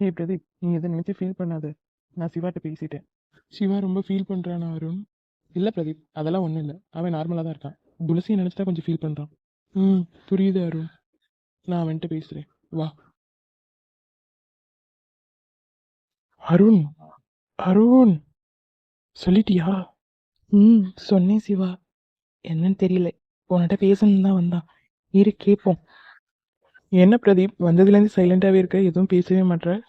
ஹே பிரதீப் நீ எதை நினைச்சு ஃபீல் பண்ணாத? நான் சிவாட்ட பேசிட்டேன். சிவா ரொம்ப ஃபீல் பண்றானா அருண்? இல்லை பிரதீப் அதெல்லாம் ஒன்றும் இல்லை. அவன் நார்மலாக தான் இருக்கான். துளசியை நினச்சிட்டா கொஞ்சம் ஃபீல் பண்ணுறான் ம் புரியுது அருண். நான் அவன்கிட்ட பேசுகிறேன் வா. அருண் அருண். சொல்லிட்டியா? ம் சொன்னேன் சிவா. என்னன்னு தெரியல. உன்கிட்ட பேசணும் தான் வந்தான். இரு கேட்போம் என்ன பிரதீப்? வந்ததுலேருந்து சைலண்டாகவே இருக்க? எதுவும் பேசவே மாட்ற?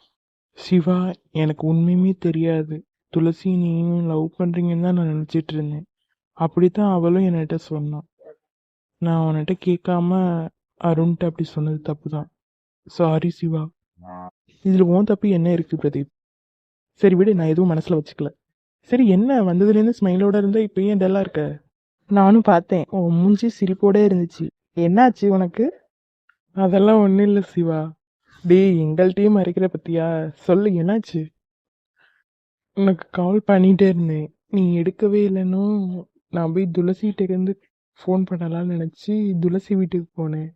சிவா எனக்கு உண்மையுமே தெரியாது. துளசி நீயும் லவ் பண்ணுறீங்கன்னு தான் நான் நினச்சிட்டு இருந்தேன். அப்படி தான் அவளும் என்கிட்ட சொன்னான். நான் உன்கிட்ட கேட்காம அருண்கிட்ட அப்படி சொன்னது தப்பு தான் சாரி சிவா. இதில் ஓன் தப்பு என்ன இருக்கு பிரதீப்? சரி விடு நான் எதுவும் மனசில் வச்சுக்கல. சரி என்ன? வந்ததுலேருந்து ஸ்மைலோட இருந்தால் இப்போ ஏன் டல்லாக இருக்க? நானும் பார்த்தேன். உன் மூஞ்சி சிரிப்போட இருந்துச்சு. என்னாச்சு உனக்கு? அதெல்லாம் ஒன்றும் இல்லை சிவா. டேய் எங்கள்கிட்டயும் மறைக்கிற பத்தியா? சொல்லு என்னாச்சு? உனக்கு கால் பண்ணிட்டே இருந்தேன். நீ எடுக்கவே இல்லைன்னும் நான் போய் துளசிகிட்ட இருந்து ஃபோன் பண்ணலாம்னு நினச்சி துளசி வீட்டுக்கு போனேன்.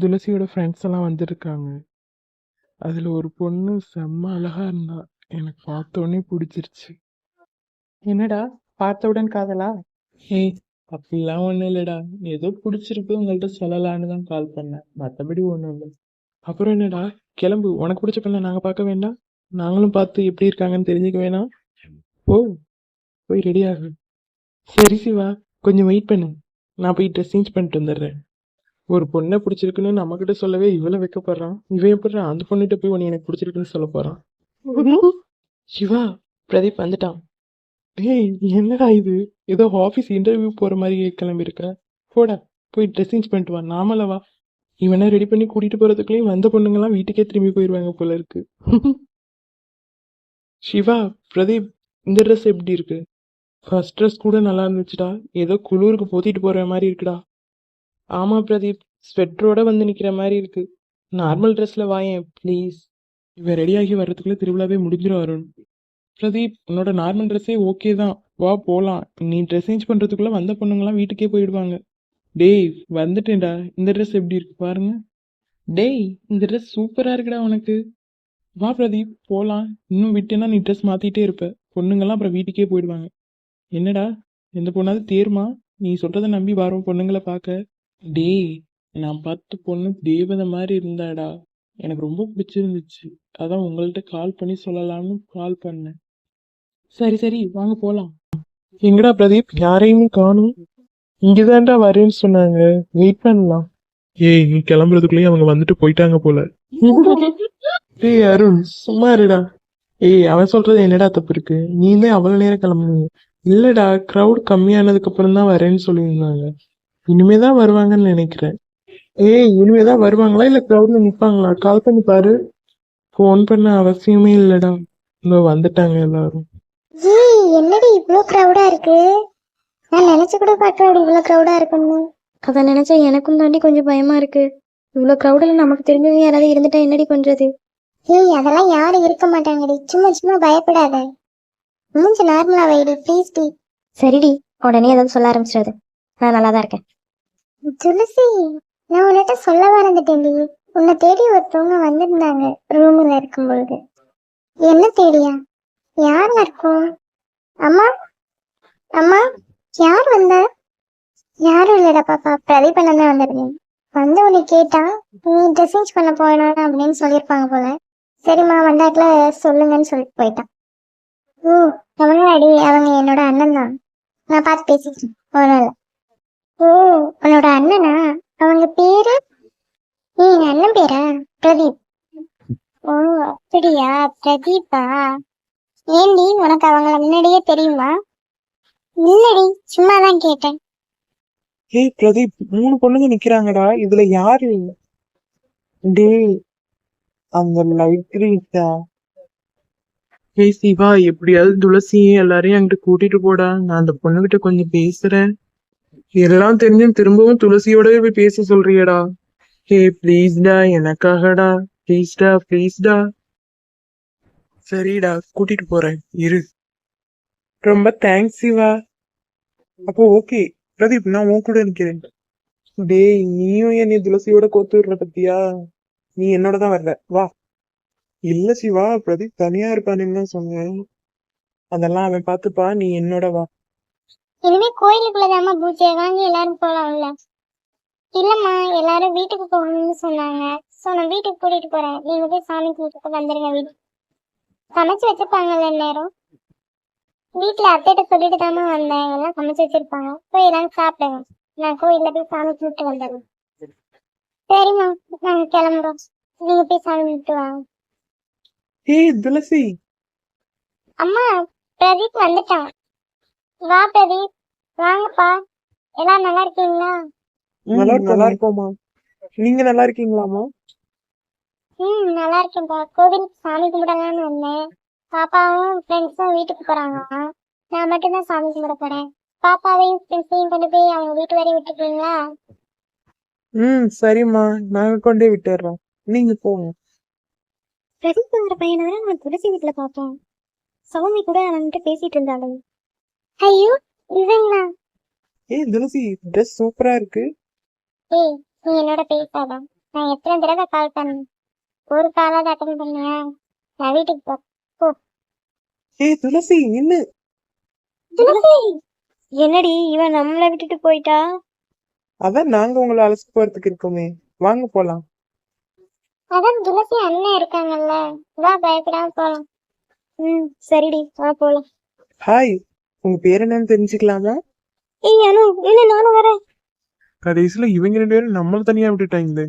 துளசியோட ஃப்ரெண்ட்ஸ் எல்லாம் வந்திருக்காங்க. அதில் ஒரு பொண்ணு செம்ம அழகா இருந்தா. எனக்கு பார்த்தோன்னே பிடிச்சிருச்சு. என்னடா? பார்த்தவுடன் காதலா? ஏய் அப்படிலாம் ஒன்றும் இல்லைடா. ஏதோ பிடிச்சிருக்கு உங்கள்கிட்ட சொல்லலான்னு தான் கால் பண்ணேன். மற்றபடி ஒன்றும் இல்லை. அப்புறம் என்னடா? கிளம்பு. உனக்கு பிடிச்ச பொண்ணை நாங்கள் பார்க்க வேண்டாம்? நாங்களும் பார்த்து எப்படி இருக்காங்கன்னு தெரிஞ்சுக்க வேணாம்? ஓ போய் ரெடி ஆகு. சரி சிவா. கொஞ்சம் வெயிட் பண்ணு. நான் போய் ட்ரெஸ் சேஞ்ச் பண்ணிட்டு வந்துடுறேன். ஒரு பொண்ணை பிடிச்சிருக்குன்னு நம்மக்கிட்ட சொல்லவே இவ்வளோ வைக்கப்படுறான். இவன் எப்படி அந்த பொண்ணுகிட்ட போய் உன்னை எனக்கு பிடிச்சிருக்குன்னு சொல்ல போகிறான் சிவா பிரதீப் வந்துட்டான். டேய் என்னடா இது? ஏதோ ஆஃபீஸ் இன்டர்வியூ போகிற மாதிரி கிளம்பியிருக்க போடா போய் ட்ரெஸ் சேஞ்ச் பண்ணிட்டு வா நாமல வா. இவனை ரெடி பண்ணி கூட்டிகிட்டு போகிறதுக்குள்ளேயும் வந்த பொண்ணுங்கலாம் வீட்டுக்கே திரும்பி போயிடுவாங்க போல இருக்கு. சிவா பிரதீப் இந்த ட்ரெஸ் எப்படி இருக்கு? ஃபர்ஸ்ட் ட்ரெஸ் கூட நல்லா இருந்துச்சுடா. ஏதோ குளிருக்கு போத்திட்டு போகிற மாதிரி இருக்குடா. ஆமாம் பிரதீப் ஸ்வெட்டரோட வந்து நிற்கிற மாதிரி இருக்கு. நார்மல் ட்ரெஸ்ஸில் வாயேன் ப்ளீஸ் இவன் ரெடியாகி வர்றதுக்குள்ளே திருவிழாவே முடிஞ்சிடும் அருண். பிரதீப் உன்னோட நார்மல் ட்ரெஸ்ஸே ஓகே தான். வா போகலாம் நீ ட்ரெஸ் சேஞ்ச் பண்ணுறதுக்குள்ளே வந்த பொண்ணுங்களாம் வீட்டுக்கே போயிடுவாங்க. டேய் வந்துட்டேன்டா. இந்த ட்ரெஸ் எப்படி இருக்கு பாருங்க. டேய் இந்த ட்ரெஸ் சூப்பராக இருக்குடா உனக்கு. வா பிரதீப் போகலாம் இன்னும் விட்டேன்னா நீ ட்ரெஸ் மாற்றிட்டே இருப்ப. பொண்ணுங்கெல்லாம் அப்புறம் வீட்டுக்கே போயிடுவாங்க. என்னடா? எந்த பொண்ணாவது தேர்மா? நீ சொல்கிறத நம்பி வரோம் பொண்ணுங்களை பார்க்க. டேய் நான் பார்த்த பொண்ணு தேவதை மாதிரி இருந்தாடா. எனக்கு ரொம்ப பிடிச்சிருந்துச்சு. அதான் உங்கள்கிட்ட கால் பண்ணி சொல்லலாம்னு கால் பண்ணேன். சரி சரி வாங்க போலாம். எங்கடா பிரதீப்? யாரையுமே காணும்? இங்கதான்டா வரேன்னு சொன்னாங்க. வெயிட் பண்ணலாம். ஏய் நீ கிளம்புறதுக்குள்ளேயே அவங்க வந்துட்டு போயிட்டாங்க போல. டேய் அருண் சும்மா இருடா. ஏய் அவன் சொல்றது என்னடா தப்பு இருக்கு? நீ தான் அவ்வளவு நேரம் கிளம்புனீங்க. இல்லடா க்ரௌட் கம்மியானதுக்கு அப்புறம் தான் வரேன்னு சொல்லியிருந்தாங்க. இனிமே தான் வருவாங்கன்னு நினைக்கிறேன். ஏய் இனிமே தான் வருவாங்களா இல்ல க்ரௌட்ல நிப்பாங்களா? கால் பண்ணி பாரு. ஃபோன் பண்ண அவசியமே இல்லடா. இதோ வந்துட்டாங்க எல்லாரும். ஏய் என்னடி இவ்ளோ க்ரௌடா இருக்கு? நான் நினைச்சு கூட பார்க்கல அப்படி இவ்ளோ க்ரௌடா இருக்குன்னு. அதை நினைச்சா எனக்கும் தாண்டி கொஞ்சம் பயமா இருக்கு. இவ்வளோ க்ரௌடில் நமக்கு தெரிஞ்சவங்க யாராவது இருந்துட்டா என்னடி பண்றது? ஏய் அதெல்லாம் யாரும் இருக்க மாட்டாங்கடி. சும்மா சும்மா பயப்படாத. மூஞ்சி நார்மலா வைடி ப்ளீஸ் டி. சரிடி உடனே ஏதாவது சொல்ல ஆரம்பிச்சிடாது. நான் நல்லா தான் இருக்கேன். துளசி நான் உன்கிட்ட சொல்ல மறந்துட்டேன்டி. உன்னை தேடி ஒருத்தவங்க வந்திருந்தாங்க ரூம்ல இருக்கும் பொழுது என்ன தேடியா? யாரா இருக்கும் அம்மா? அம்மா யார் வந்த? யாரும் இல்லடா பாப்பா பிரதீப் அண்ணன் தான் வந்திருந்தேன் வந்து உன்னை கேட்டா நீ ட்ரெஸ்ஸிங் பண்ண போயிடணும் அப்படின்னு சொல்லியிருப்பாங்க போல. சரிம்மா வந்தாக்கல சொல்லுங்கன்னு சொல்லிட்டு போயிட்டான். ஓ தமிழ்நாடி அவங்க என்னோட அண்ணன் தான். நான் பார்த்து பேசிக்கிறேன். ஒன்றும் ஓ உன்னோட அண்ணனா? அவங்க பேரு? நீ அண்ணன் பேரா? பிரதீப். ஓ அப்படியா? பிரதீபா ஏண்டி உனக்கு அவங்கள முன்னாடியே தெரியுமா? இல்லடி சும்மா தான் கேட்டேன். ஏய் பிரதீப் மூணு பொண்ணுங்க நிக்கிறாங்கடா இதுல யாரு? டேய் அந்த லைப்ரரிடா ஏய் சிவா எப்படியாவது துளசி எல்லாரையும் அங்கிட்ட கூட்டிட்டு போடா. நான் அந்த பொண்ணுகிட்ட கொஞ்சம் பேசுறேன். எல்லாம் தெரிஞ்சும் திரும்பவும் துளசியோடவே போய் பேச சொல்றியடா. ஏய் ப்ளீஸ்டா எனக்காகடா. ப்ளீஸ்டா ப்ளீஸ்டா சரிடா கூட்டிட்டு போறேன். இரு. ரொம்ப தேங்க்ஸ் சிவா. அப்போ ஓகே பிரதீப் நான் உன் கூட நிக்கிறேன். டேய் நீயும் என்னை துளசியோட கோத்து விடுற பத்தியா? நீ என்னோட தான் வர்ற வா. இல்ல சிவா. பிரதீப் தனியா இருப்பானுன்னு தான் சொன்னேன். அதெல்லாம் அவன் பாத்துப்பா நீ என்னோட வா. இனிமே கோயிலுக்குள்ளதாம்மா பூஜை. வாங்கி எல்லாரும் போலாம்ல. இல்லம்மா எல்லாரும் வீட்டுக்கு போகணும்னு சொன்னாங்க. சோ நான் வீட்டுக்கு கூட்டிட்டு போறேன். நீங்க போய் சாமி கும்பிட்டு வந்துருங்க வீட்டுக்கு. சமைச்சு வச்சிருப்பாங்கல்ல நேரம் வீட்டுல அத்தைகிட்ட சொல்லிட்டு தாமா வந்தேன். எல்லாம் சமைச்சு வச்சிருப்பாங்க. போய் எல்லாரும் சாப்பிடுங்க. நான் கோயில்ல போய் சாமி கும்பிட்டு வந்துடுறேன். சரிம்மா நாங்க கிளம்புறோம். நீங்க போய் சாமி கும்பிட்டு வாங்க. ஏய் துளசி. அம்மா பிரதீப் வந்துட்டான். வா பிரதீப். வாங்கப்பா. எல்லாம் நல்லா இருக்கீங்களா? நல்லா நல்லா இருக்கோமா நீங்க நல்லா இருக்கீங்களாமா ம் நல்லா இருக்கேன்ப்பா. கோவிலுக்கு சாமி கும்பிடலாம்னு வந்தேன். பாப்பாவும் ஃப்ரெண்ட்ஸும் வீட்டுக்கு போறாங்க. நான் மட்டும்தான் சாமி கும்பிட போறேன். பாப்பாவையும் ஃப்ரெண்ட்ஸையும் கொண்டு போய் அவங்க வீட்டு வரையும் விட்டுட்டீங்களா ம் சரிம்மா. நாங்க கொண்டே விட்டுறோம். நீங்க போங்க. பிரதீப்ங்கிற பையனை வர நான் துளசி வீட்டுல பார்த்தோம். சௌமி கூட அவன்கிட்ட பேசிட்டு இருந்தாங்க ஐயோ இவங்களா? ஏய் துளசி ட்ரெஸ் சூப்பரா இருக்கு. ஏய் நீ என்னோட பேசாத. நான் எத்தனை தடவை கால் பண்ணேன். ஒரு காலாவது அட்டன் பண்ணியா நான் வீட்டுக்கு போ ஏய் துளசி நின்னு துளசி! என்னடி இவன் நம்மளை விட்டுட்டு போயிட்டா? அதான் நாங்க உங்களை அழைச்சு போறதுக்கு இருக்கோமே. வாங்க போலாம். அதான் துளசி அண்ணன் இருக்காங்கல்ல. வா பயப்படாம போலாம். ம் சரிடி வா போலாம். ஹாய் உங்க பேர் என்னன்னு தெரிஞ்சுக்கலாமா? ஏய் அனு இல்ல நானும் வரேன். கடைசியில இவங்க ரெண்டு பேரும் நம்மள தனியா விட்டுட்டாங்களே.